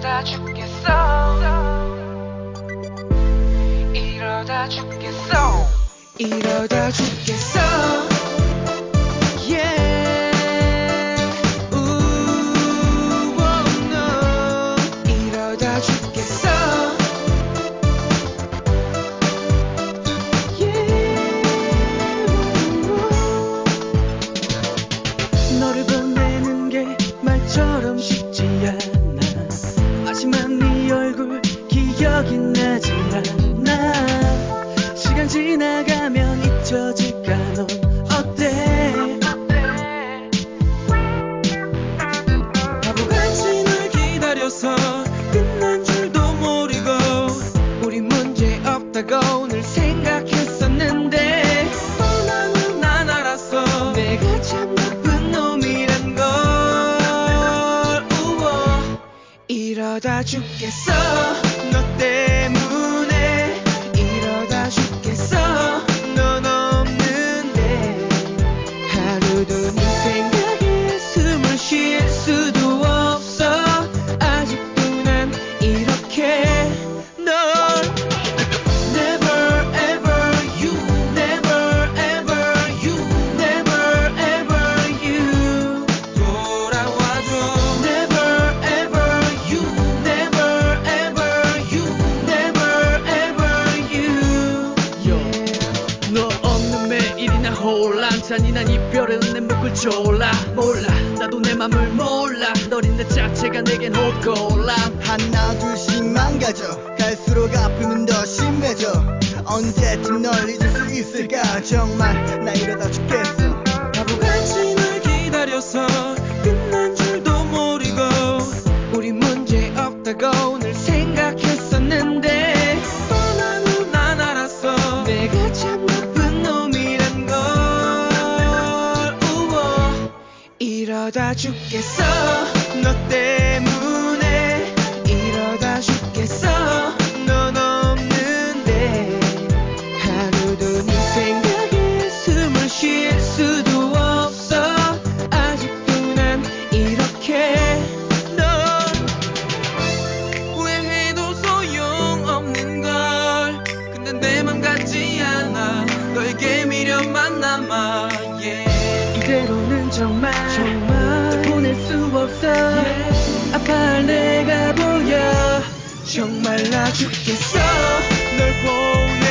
이러다 죽겠어. 이러다 죽겠어. 이러다 죽겠어 네 얼굴 기억이 나질 않아 시간 지나가면 잊혀질까 넌 어때? 바보같이 널 기다려서 끝난 줄도 모르고 우리 문제 없다고 이러다 죽겠어 혼란찬이 난 이별은 내 목을 졸라. 몰라. 나도 내 맘을 몰라. 널 있는 자체가 내겐 호곤란 하나 둘씩 망가져. 갈수록 아픔은 더 심해져. 언제쯤 널 잊을 수 있을까? 정말 나 이러다 죽겠어. 바보같이 널 기다려서 이러다 죽겠어. 너 때문에 이러다 죽겠어. 넌 없는데 하루도 네 생각에 숨을 쉴 수도 없어. 아직도 난 이렇게 널 후회해도 소용없는 걸. 근데 내 맘 같지 않아. 너에게 미련만 남아. Yeah. 이대로는 정말 보낼 수 없어 아파할 내가 보여. 정말 나 죽겠어. 널 보내